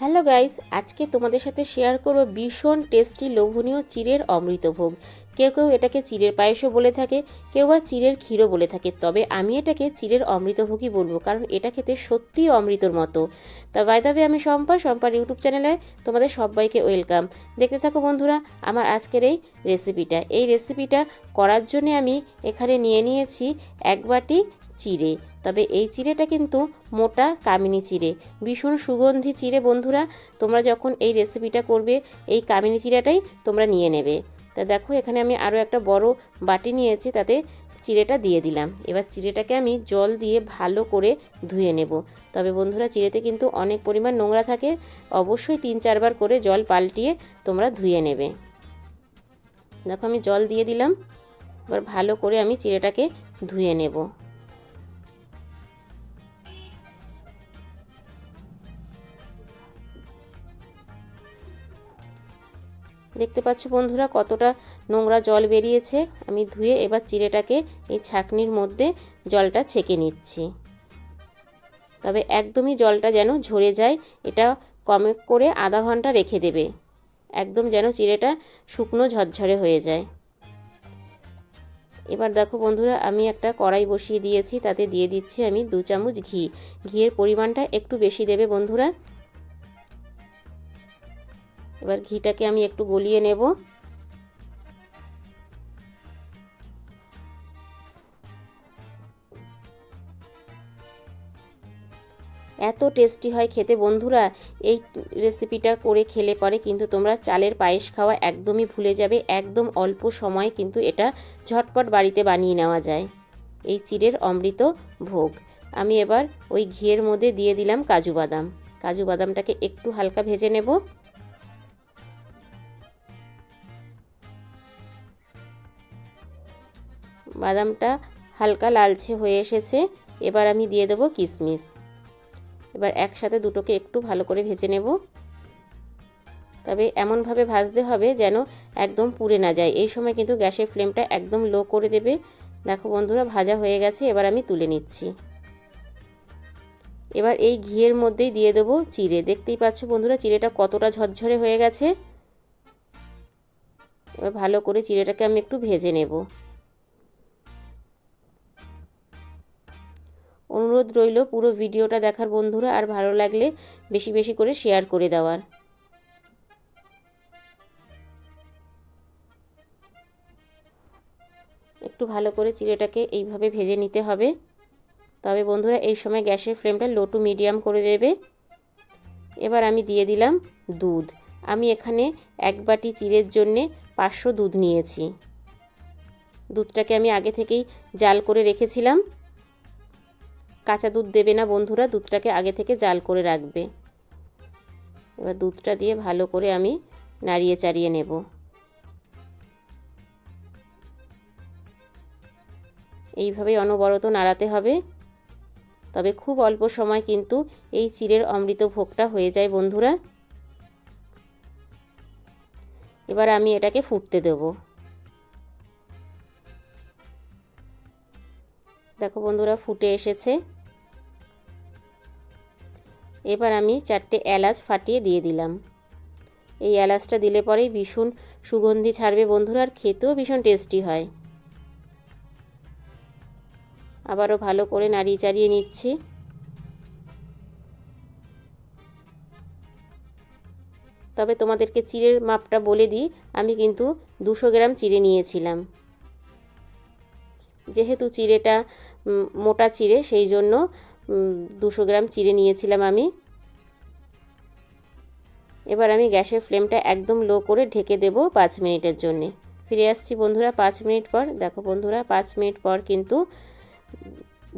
Hello guys, আজকে তোমাদের সাথে শেয়ার করব ভীষণ টেস্টি লোভনীয় চিড়ের অমৃতভোগ। কেউ কেউ এটাকে চিড়ের পায়েসও বলে থাকে, কেউ বা চিড়ের ক্ষীরও বলে থাকে। তবে আমি এটাকে চিড়ের অমৃতভোগই বলব, কারণ এটা খেতে সত্যিই অমৃতর মতো। তা বাইদাবে আমি শম্পা, শম্পার ইউটিউব চ্যানেলে তোমাদের সবাইকে ওয়েলকাম দেখতে থাকো বন্ধুরা, আমার আজকের এই রেসিপিটা এই রেসিপিটা করার জন্য আমি এখানে নিয়ে নিয়েছি এক বাটি চিড়ে। তবে এই চিড়েটা কিন্তু মোটা কামিনী চিড়ে, ভীষণ সুগন্ধি চিড়ে বন্ধুরা। তোমরা যখন এই রেসিপিটা করবে, এই কামিনী চিড়াটাই তোমরা নিয়ে নেবে। তা দেখো, এখানে আমি আরও একটা বড় বাটি নিয়েছি, তাতে চিড়েটা দিয়ে দিলাম। এবার চিড়েটাকে আমি জল দিয়ে ভালো করে ধুয়ে নেব। তবে বন্ধুরা, চিড়েতে কিন্তু অনেক পরিমাণ নোংরা থাকে। অবশ্যই তিন চারবার করে জল পাল্টিয়ে তোমরা ধুয়ে নেবে। দেখো, আমি জল দিয়ে দিলাম। এবার ভালো করে আমি চিড়েটাকে ধুয়ে নেব। দেখতে পাচ্ছ বন্ধুরা কতটা নোংরা জল বেরিয়েছে। আমি ধুয়ে এবার চিড়েটাকে এই ছাকনির মধ্যে জলটা ছেঁকে নিচ্ছি। তবে একদমই জলটা যেন ঝরে যায়, এটা কমে করে আধা ঘণ্টা রেখে দেবে। একদম যেন চিড়েটা শুকনো ঝরঝরে হয়ে যায়। এবার দেখো বন্ধুরা, আমি একটা কড়াই বসিয়ে দিয়েছি, তাতে দিয়ে দিচ্ছি আমি দু চামচ ঘি। ঘিয়ের পরিমাণটা একটু বেশি দেবে বন্ধুরা। এবার ঘিটাকে আমি একটু গলিয়ে নেব। এত টেস্টি হয় খেতে বন্ধুরা, এই রেসিপিটা করে খেলে পরে কিন্তু তোমরা চালের পায়েস খাওয়া একদমই ভুলে যাবে, একদম অল্প সময় কিন্তু এটা ঝটপট বাড়িতে বানিয়ে নেওয়া যায়। এই চিড়ের অমৃত ভোগ। আমি এবার ওই ঘিয়ের মধ্যে দিয়ে দিলাম কাজু বাদাম। কাজু বাদামটাকে একটু হালকা ভেজে নেব। বাদামটা হালকা লালচে হয়ে এসেছে। এবার আমি দিয়ে দেবো কিশমিশ এবার একসাথে দুটোকে একটু ভালো করে ভেজে নেব। তবে এমনভাবে ভাজতে হবে যেন একদম পুড়ে না যায়। এই সময় কিন্তু গ্যাসের ফ্লেমটা একদম লো করে দেবে। দেখো বন্ধুরা, ভাজা হয়ে গেছে। এবার আমি তুলে নিচ্ছি। এবার এই ঘিয়ের মধ্যেই দিয়ে দেবো চিড়ে। দেখতেই পাচ্ছ বন্ধুরা, চিড়েটা কতটা ঝরঝরে হয়ে গেছে। এবার ভালো করে চিড়েটাকে আমি একটু ভেজে নেব। অনুরোধ রইল পুরো ভিডিওটা দেখার বন্ধুরা, আর ভালো লাগলে বেশি বেশি করে শেয়ার করে দেওয়ার। একটু ভালো করে চিড়েটাকে এইভাবে ভেজে নিতে হবে। তবে বন্ধুরা, এই সময় গ্যাসের ফ্লেমটা লো টু মিডিয়াম করে দেবে। এবার আমি দিয়ে দিলাম দুধ। আমি এখানে এক বাটি চিড়ের জন্যে পাঁচশো দুধ নিয়েছি। দুধটাকে আমি আগে থেকেই জাল করে রেখেছিলাম। কাঁচা দুধ দেবে না বন্ধুরা, দুধটাকে আগে থেকে জাল করে রাখবে। এবার দুধটা দিয়ে ভালো করে আমি নাড়িয়ে চাড়িয়ে নেব। এইভাবেই অনবরত নাড়াতে হবে। তবে খুব অল্প সময় কিন্তু এই চিড়ের অমৃত ভোগটা হয়ে যায় বন্ধুরা। এবার আমি এটাকে ফুটতে দেব। দেখো বন্ধুরা, ফুটে এসেছে। এবার আমি চারটে এলাচ ফাটিয়ে দিয়ে দিলাম। এই এলাচটা দিলে পরেই ভীষণ সুগন্ধি ছাড়বে বন্ধুরা, আর খেতেও ভীষণ টেস্টি হয়। আবারও ভালো করে নাড়িয়ে চাড়িয়ে নিচ্ছি। তবে তোমাদেরকে চিড়ের মাপটা বলে দিই, আমি কিন্তু দুশো গ্রাম চিড়ে নিয়েছিলাম। যেহেতু চিড়েটা মোটা চিড়ে, সেই জন্য দুশো গ্রাম চিড়ে নিয়েছিলাম আমি। এবার আমি গ্যাসের ফ্লেমটা একদম লো করে ঢেকে দেব পাঁচ মিনিটের জন্যে। ফিরে আসছি বন্ধুরা পাঁচ মিনিট পর। দেখো বন্ধুরা, পাঁচ মিনিট পর কিন্তু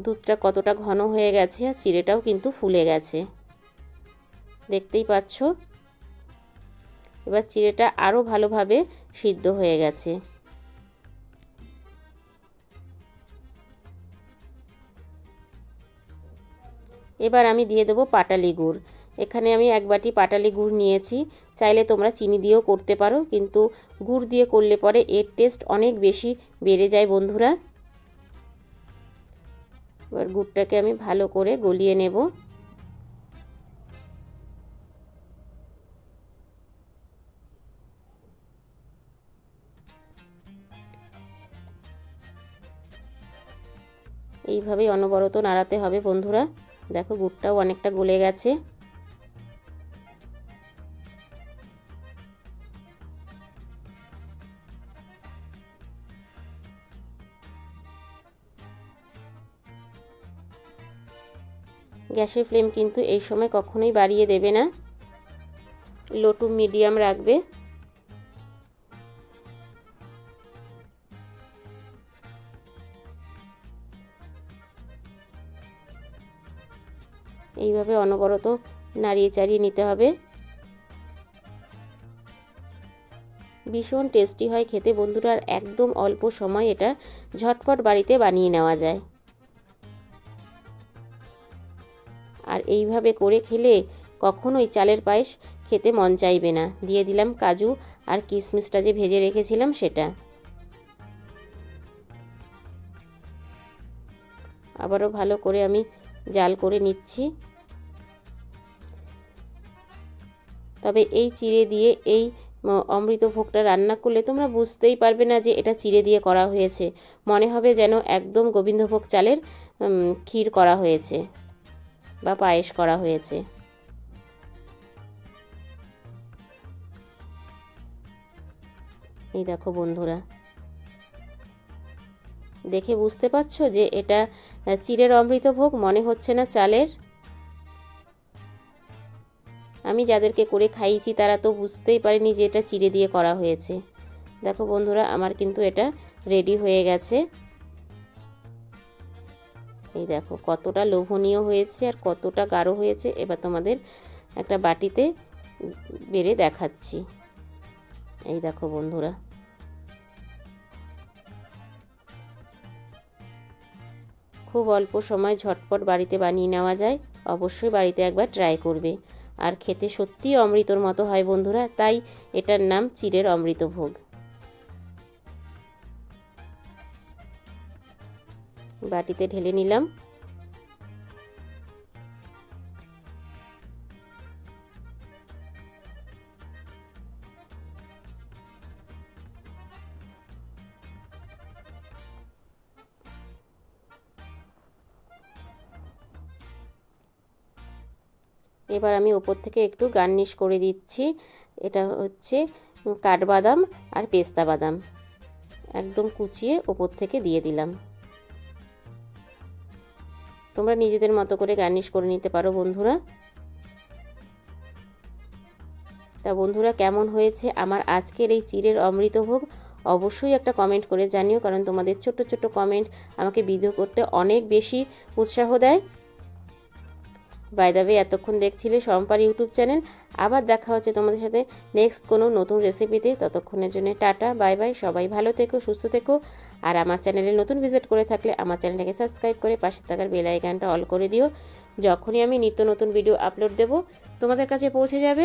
দুধটা কতটা ঘন হয়ে গেছে আর চিড়েটাও কিন্তু ফুলে গেছে। দেখতেই পাচ্ছ? এবার চিড়েটা আরও ভালোভাবে সিদ্ধ হয়ে গেছে। এবার আমি দিয়ে দেবো পাটালি গুড়। এখানে আমি এক বাটি পাটালি গুড় নিয়েছি। চাইলে তোমরা চিনি দিয়েও করতে পারো, কিন্তু গুড় দিয়ে করলে পরে এর টেস্ট অনেক বেশি বেড়ে যায় বন্ধুরা। এবার গুড়টাকে আমি ভালো করে গলিয়ে নেব। এইভাবেই অনবরত নাড়াতে হবে বন্ধুরা। দেখো, গুড়টাও অনেকটা গলে গেছে। গ্যাসের ফ্লেম কিন্তু এই সময় কখনোই বাড়িয়ে দেবে না। লো টু মিডিয়াম রাখবে। এইভাবে অনবরত নাড়িয়ে চাড়িয়ে নিতে হবে। ভীষণ টেস্টি হয় খেতে বন্ধুরা আর একদম অল্প সময় এটা ঝটপট বাড়িতে বানিয়ে নেওয়া যায়। আর এইভাবে করে খেলে কখনোই চালের পায়েস খেতে মন চাইবে না। দিয়ে দিলাম কাজু আর কিশমিশটা যে ভেজে রেখেছিলাম সেটা। আবারও ভালো করে আমি জাল করে নিচ্ছি। তবে এই চিড়ে দিয়ে এই অমৃত ভোগটা রান্না করলে তোমরা বুঝতেই পারবে না যে এটা চিড়ে দিয়ে করা হয়েছে। মনে হবে যেন একদম গোবিন্দভোগ চালের ক্ষীর করা হয়েছে বা পায়েস করা হয়েছে। এই দেখো বন্ধুরা, দেখে বুঝতে পারছ যে এটা চিড়ের অমৃতভোগ মনে হচ্ছে না চালের? আমি যাদেরকে করে খাইয়েছি তারা তো বুঝতেই পারেনি যে এটা চিড়ে দিয়ে করা হয়েছে। দেখো বন্ধুরা, আমার কিন্তু এটা রেডি হয়ে গেছে। এই দেখো, কতটা লোভনীয় হয়েছে আর কতটা গাঢ় হয়েছে। এবার তোমাদের একটা বাটিতে বেড়ে দেখাচ্ছি। এই দেখো বন্ধুরা। খুব অল্প সময় ঝটপট বাড়িতে বানিয়ে নেওয়া যায়। অবশ্যই বাড়িতে একবার ট্রাই করবে। আর খেতে সত্যিই অমৃতর মতো হয় বন্ধুরা, তাই এটার নাম চিড়ের অমৃতভোগ। বাটিতে ঢেলে নিলাম। এবার আমি ওপর থেকে একটু গার্নিশ করে দিচ্ছি। এটা হচ্ছে কাঠবাদাম আর পেস্তা বাদাম। একদম কুচিয়ে ওপর থেকে দিয়ে দিলাম। তোমরা নিজেদের মতো করে গার্নিশ করে নিতে পারো বন্ধুরা। তা বন্ধুরা, কেমন হয়েছে আমার আজকের এই চিরের অমৃতভোগ? অবশ্যই একটা কমেন্ট করে জানিও, কারণ তোমাদের ছোট্ট ছোট্ট কমেন্ট আমাকে ভিডিও করতে অনেক বেশি উৎসাহ দেয়। বাইদাবে এতক্ষণ দেখছিলে সম্পার ইউটিউব চ্যানেল। আবার দেখা হচ্ছে তোমাদের সাথে নেক্সট কোনো নতুন রেসিপিতে ততক্ষণের জন্য টাটা বাই বাই সবাই ভালো থেকো, সুস্থ থেকো। আর আমার চ্যানেলে নতুন ভিজিট করে থাকলে আমার চ্যানেলটাকে সাবস্ক্রাইব করে পাশে থাকার বেল আইকনটা অল করে দিও। যখনই আমি নিত্য নতুন ভিডিও আপলোড দেব, তোমাদের কাছে পৌঁছে যাবে।